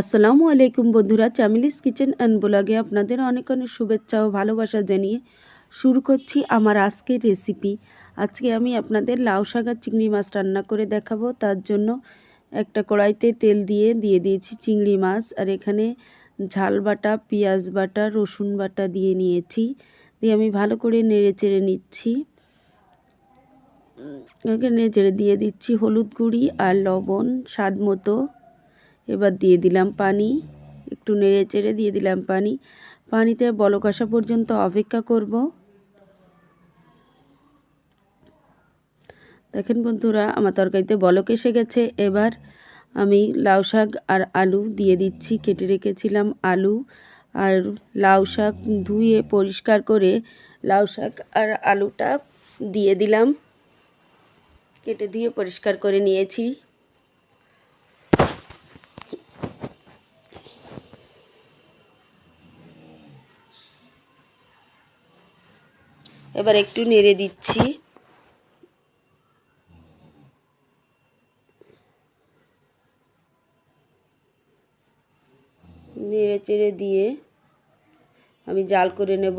আসসালামু আলাইকুম বন্ধুরা, চামিলিস কিচেন অ্যান্ড ব্লগে আপনাদের অনেক অনেক শুভেচ্ছা ও ভালোবাসা জানিয়ে শুরু করছি আমার আজকের রেসিপি। আজকে আমি আপনাদের লাউ শাক চিংড়ি মাছ রান্না করে দেখাবো। তার জন্য একটা কড়াইতে তেল দিয়ে দিয়ে দিয়েছি চিংড়ি মাছ আর এখানে ঝাল বাটা, পেঁয়াজ বাটা, রসুন বাটা দিয়ে নিয়েছি। দিয়ে আমি ভালো করে নেড়ে চেড়ে নিচ্ছি। নেড়ে চেড়ে দিয়ে দিচ্ছি হলুদ গুঁড়ি আর লবণ স্বাদ মতো। এবার দিয়ে দিলাম পানি। একটু নেড়ে চেড়ে দিয়ে দিলাম পানি। পানিতে বলক আসা পর্যন্ত অপেক্ষা করব। দেখেন বন্ধুরা, আমার তরকারিতে বলক এসে গেছে। এবার আমি লাউ শাক আর আলু দিয়ে দিচ্ছি। কেটে রেখেছিলাম আলু আর লাউ শাক ধুয়ে পরিষ্কার করে লাউ শাক আর আলুটা দিয়ে দিলাম। কেটে ধুয়ে পরিষ্কার করে নিয়েছি। এবার একটু নেড়ে দিচ্ছি। নেড়ে চেড়ে দিয়ে আমি জাল করে নেব।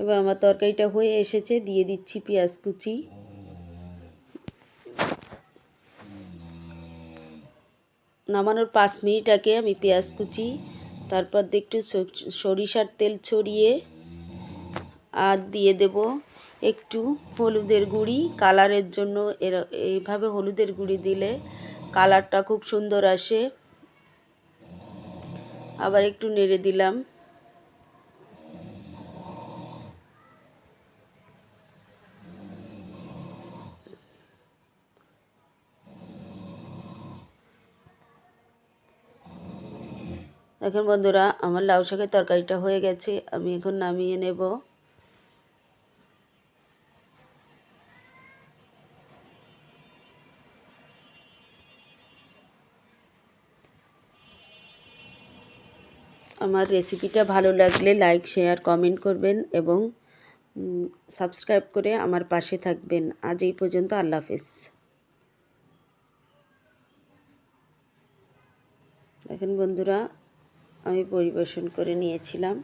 এবার আমার তরকারিটা হয়ে এসেছে, দিয়ে দিচ্ছি পেঁয়াজ কুচি। নামানোর পাঁচ মিনিট আগে আমি পেঁয়াজ কুচি, তারপর একটু সরিষার তেল ছড়িয়ে আর দিয়ে দেব একটু হলুদের গুঁড়ি। কালারের জন্য এর, এইভাবে হলুদের গুঁড়ি দিলে কালারটা খুব সুন্দর আসে। আবার একটু নেড়ে দিলাম। দেখেন বন্ধুরা, আমার লাউ শাকের তরকারিটা হয়ে গেছে, আমি এখন নামিয়ে নেব। আমার রেসিপিটা ভালো লাগলে লাইক শেয়ার কমেন্ট করবেন এবং সাবস্ক্রাইব করে আমার পাশে থাকবেন। আজ এই পর্যন্ত আল্লাহ হাফেজ। দেখেন বন্ধুরা আমি পরিবেশন করে নিয়েছিলাম।